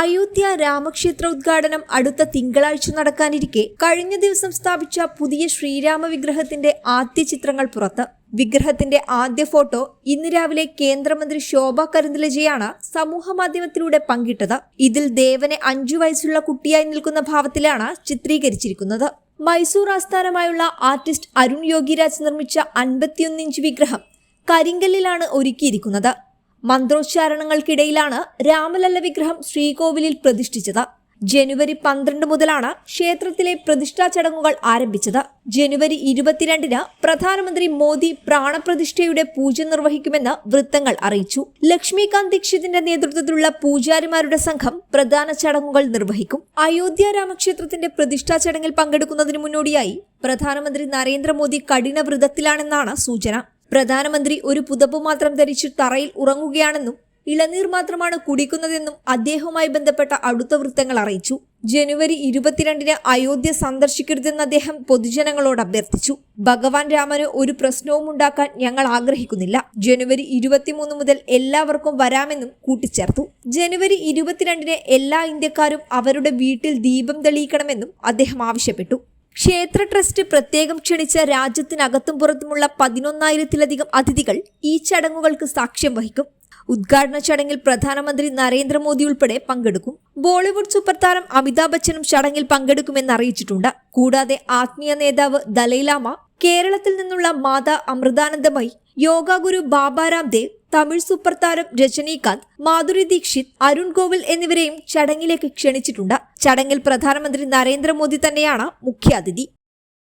അയോധ്യ രാമക്ഷേത്ര ഉദ്ഘാടനം അടുത്ത തിങ്കളാഴ്ച നടക്കാനിരിക്കെ കഴിഞ്ഞ ദിവസം സ്ഥാപിച്ച പുതിയ ശ്രീരാമ വിഗ്രഹത്തിന്റെ ആദ്യ ചിത്രങ്ങൾ പുറത്ത്. വിഗ്രഹത്തിന്റെ ആദ്യ ഫോട്ടോ ഇന്ന് രാവിലെ കേന്ദ്രമന്ത്രി ശോഭ കരുന്തലജയാണ് സമൂഹ മാധ്യമത്തിലൂടെ പങ്കിട്ടത്. ഇതിൽ ദേവനെ അഞ്ചു വയസ്സുള്ള കുട്ടിയായി നിൽക്കുന്ന ഭാവത്തിലാണ് ചിത്രീകരിച്ചിരിക്കുന്നത്. മൈസൂർ ആസ്ഥാനമായുള്ള ആർട്ടിസ്റ്റ് അരുൺ യോഗിരാജ് നിർമ്മിച്ച അൻപത്തിയൊന്നിഞ്ച് വിഗ്രഹം കരിങ്കല്ലിലാണ് ഒരുക്കിയിരിക്കുന്നത്. മന്ത്രോച്ചാരണങ്ങൾക്കിടയിലാണ് രാമലല്ല വിഗ്രഹം ശ്രീകോവിലിൽ പ്രതിഷ്ഠിച്ചത്. ജനുവരി പന്ത്രണ്ട് മുതലാണ് ക്ഷേത്രത്തിലെ പ്രതിഷ്ഠാ ചടങ്ങുകൾ ആരംഭിച്ചത്. ജനുവരി ഇരുപത്തിരണ്ടിന് പ്രധാനമന്ത്രി മോദി പ്രാണപ്രതിഷ്ഠയുടെ പൂജ നിർവഹിക്കുമെന്ന് വൃത്തങ്ങൾ അറിയിച്ചു. ലക്ഷ്മികാന്ത് ദീക്ഷിതിന്റെ നേതൃത്വത്തിലുള്ള പൂജാരിമാരുടെ സംഘം പ്രധാന ചടങ്ങുകൾ നിർവഹിക്കും. അയോധ്യ രാമക്ഷേത്രത്തിന്റെ പ്രതിഷ്ഠാ ചടങ്ങിൽ പങ്കെടുക്കുന്നതിന് മുന്നോടിയായി പ്രധാനമന്ത്രി നരേന്ദ്രമോദി കഠിന വ്രതത്തിലാണെന്നാണ് സൂചന. പ്രധാനമന്ത്രി ഒരു പുതപ്പ് മാത്രം ധരിച്ച് തറയിൽ ഉറങ്ങുകയാണെന്നും ഇളനീർ മാത്രമാണ് കുടിക്കുന്നതെന്നും അദ്ദേഹവുമായി ബന്ധപ്പെട്ട അടുത്ത വൃത്തങ്ങൾ അറിയിച്ചു. ജനുവരി ഇരുപത്തിരണ്ടിന് അയോധ്യ സന്ദർശിക്കരുതെന്ന് അദ്ദേഹം പൊതുജനങ്ങളോട് അഭ്യർത്ഥിച്ചു. ഭഗവാൻ രാമന് ഒരു പ്രശ്നവും ഉണ്ടാക്കാൻ ഞങ്ങൾ ആഗ്രഹിക്കുന്നില്ല. ജനുവരി ഇരുപത്തിമൂന്ന് മുതൽ എല്ലാവർക്കും വരാമെന്നും കൂട്ടിച്ചേർത്തു. ജനുവരി ഇരുപത്തിരണ്ടിന് എല്ലാ ഇന്ത്യക്കാരും അവരുടെ വീട്ടിൽ ദീപം തെളിയിക്കണമെന്നും അദ്ദേഹം ആവശ്യപ്പെട്ടു. ക്ഷേത്ര ട്രസ്റ്റ് പ്രത്യേകം ക്ഷണിച്ച രാജ്യത്തിനകത്തും പുറത്തുമുള്ള പതിനൊന്നായിരത്തിലധികം അതിഥികൾ ഈ ചടങ്ങുകൾക്ക് സാക്ഷ്യം വഹിക്കും. ഉദ്ഘാടന ചടങ്ങിൽ പ്രധാനമന്ത്രി നരേന്ദ്രമോദി ഉൾപ്പെടെ പങ്കെടുക്കും. ബോളിവുഡ് സൂപ്പർ താരം അമിതാഭ് ബച്ചനും ചടങ്ങിൽ പങ്കെടുക്കുമെന്ന് അറിയിച്ചിട്ടുണ്ട്. കൂടാതെ ആത്മീയ നേതാവ് ദലൈലാമ കേരളത്തിൽ നിന്നുള്ള മാതാ അമൃതാനന്ദമായി യോഗ ഗുരു ബാബാരാം ദേവ് തമിഴ് സൂപ്പർ താരം രജനീകാന്ത് മാധുരി ദീക്ഷിത് അരുൺ ഗോവിൽ എന്നിവരെയും ചടങ്ങിലേക്ക് ക്ഷണിച്ചിട്ടുണ്ട്. ചടങ്ങിൽ പ്രധാനമന്ത്രി നരേന്ദ്രമോദി തന്നെയാണ് മുഖ്യാതിഥി.